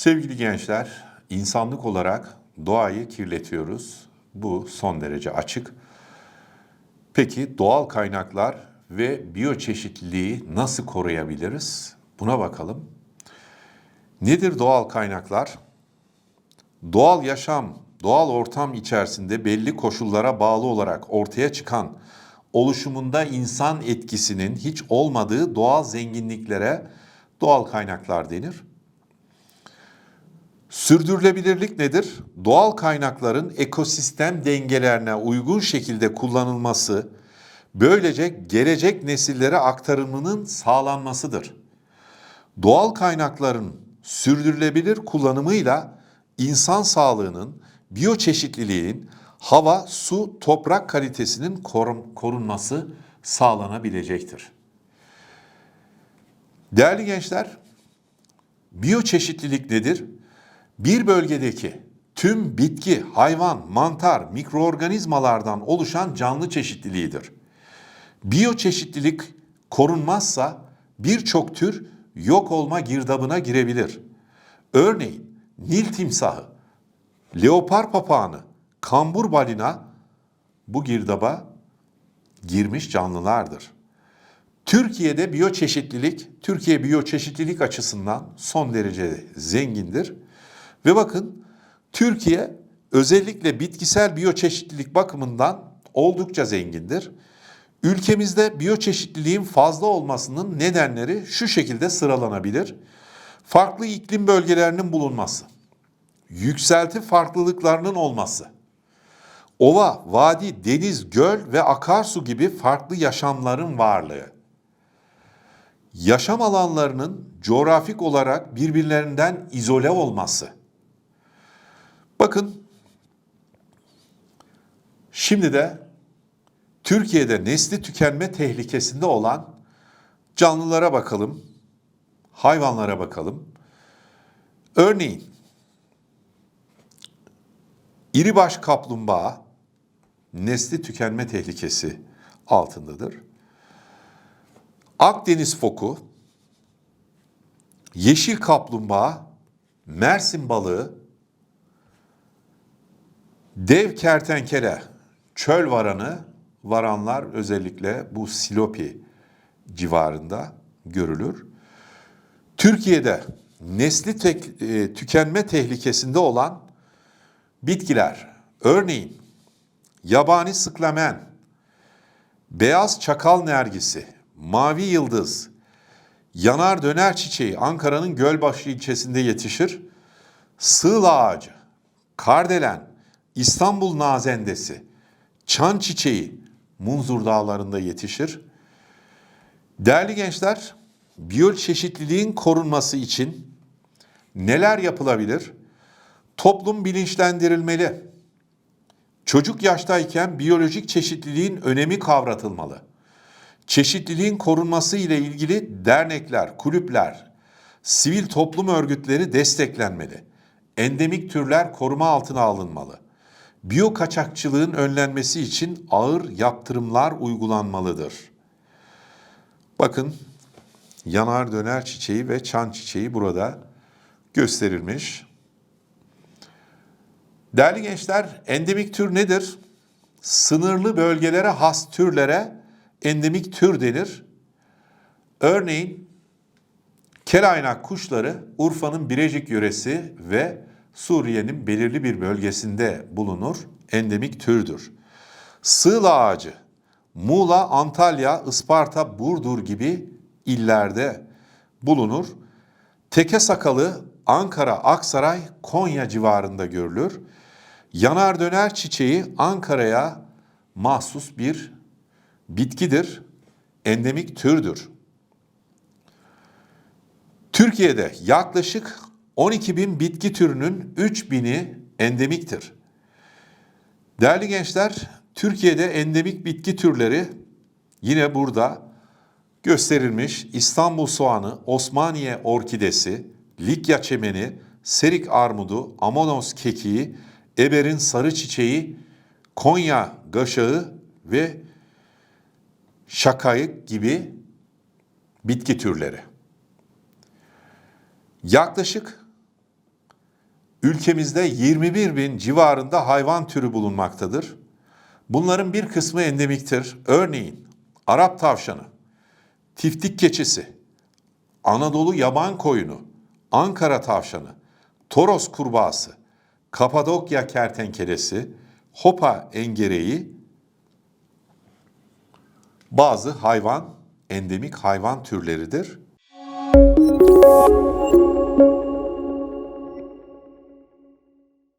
Sevgili gençler, insanlık olarak doğayı kirletiyoruz. Bu son derece açık. Peki doğal kaynaklar ve biyoçeşitliliği nasıl koruyabiliriz? Buna bakalım. Nedir doğal kaynaklar? Doğal yaşam, doğal ortam içerisinde belli koşullara bağlı olarak ortaya çıkan oluşumunda insan etkisinin hiç olmadığı doğal zenginliklere doğal kaynaklar denir. Sürdürülebilirlik nedir? Doğal kaynakların ekosistem dengelerine uygun şekilde kullanılması, böylece gelecek nesillere aktarımının sağlanmasıdır. Doğal kaynakların sürdürülebilir kullanımıyla insan sağlığının, biyoçeşitliliğin, hava, su, toprak kalitesinin korun- korunması sağlanabilecektir. Değerli gençler, biyoçeşitlilik nedir? Bir bölgedeki tüm bitki, hayvan, mantar, mikroorganizmalardan oluşan canlı çeşitliliğidir. Biyoçeşitlilik korunmazsa birçok tür yok olma girdabına girebilir. Örneğin Nil timsahı, leopar papağanı, kambur balina bu girdaba girmiş canlılardır. Türkiye'de biyoçeşitlilik, Türkiye biyoçeşitlilik açısından son derece zengindir. Ve bakın Türkiye özellikle bitkisel biyoçeşitlilik bakımından oldukça zengindir. Ülkemizde biyoçeşitliliğin fazla olmasının nedenleri şu şekilde sıralanabilir. Farklı iklim bölgelerinin bulunması, yükselti farklılıklarının olması, ova, vadi, deniz, göl ve akarsu gibi farklı yaşamların varlığı, yaşam alanlarının coğrafik olarak birbirlerinden izole olması. Bakın şimdi de Türkiye'de nesli tükenme tehlikesinde olan canlılara bakalım, hayvanlara bakalım. Örneğin iribaş kaplumbağa nesli tükenme tehlikesi altındadır. Akdeniz foku, yeşil kaplumbağa, Mersin balığı, dev kertenkele, çöl varanı, varanlar özellikle bu Silopi civarında görülür. Türkiye'de nesli tek- e, tükenme tehlikesinde olan bitkiler, örneğin yabani sıklamen, beyaz çakal nergisi, mavi yıldız, yanar döner çiçeği Ankara'nın Gölbaşı ilçesinde yetişir. Sığla ağacı, kardelen, İstanbul nazendesi, çan çiçeği Munzur dağlarında yetişir. Değerli gençler, biyoçeşitliliğin korunması için neler yapılabilir? Toplum bilinçlendirilmeli. Çocuk yaştayken biyolojik çeşitliliğin önemi kavratılmalı. Çeşitliliğin korunması ile ilgili dernekler, kulüpler, sivil toplum örgütleri desteklenmeli. Endemik türler koruma altına alınmalı. Biyo kaçakçılığın önlenmesi için ağır yaptırımlar uygulanmalıdır. Bakın yanar döner çiçeği ve çan çiçeği burada gösterilmiş. Değerli gençler, endemik tür nedir? Sınırlı bölgelere has türlere endemik tür denir. Örneğin kelaynak kuşları Urfa'nın Birecik yöresi ve Suriye'nin belirli bir bölgesinde bulunur. Endemik türdür. Sığla ağacı Muğla, Antalya, Isparta, Burdur gibi illerde bulunur. Teke sakalı Ankara, Aksaray, Konya civarında görülür. Yanar döner çiçeği Ankara'ya mahsus bir bitkidir. Endemik türdür. Türkiye'de yaklaşık 12 bin bitki türünün 3 bini endemiktir. Değerli gençler, Türkiye'de endemik bitki türleri yine burada gösterilmiş İstanbul soğanı, Osmaniye orkidesi, Likya çemeni, Serik armudu, Amonos kekiği, Eber'in sarı çiçeği, Konya gaşağı ve şakayık gibi Bitki türleri. Yaklaşık ülkemizde 21 bin civarında hayvan türü bulunmaktadır. Bunların bir kısmı endemiktir. Örneğin Arap tavşanı, tiftik keçisi, Anadolu yaban koyunu, Ankara tavşanı, Toros kurbağası, Kapadokya kertenkelesi, Hopa engereği bazı hayvan, endemik hayvan türleridir.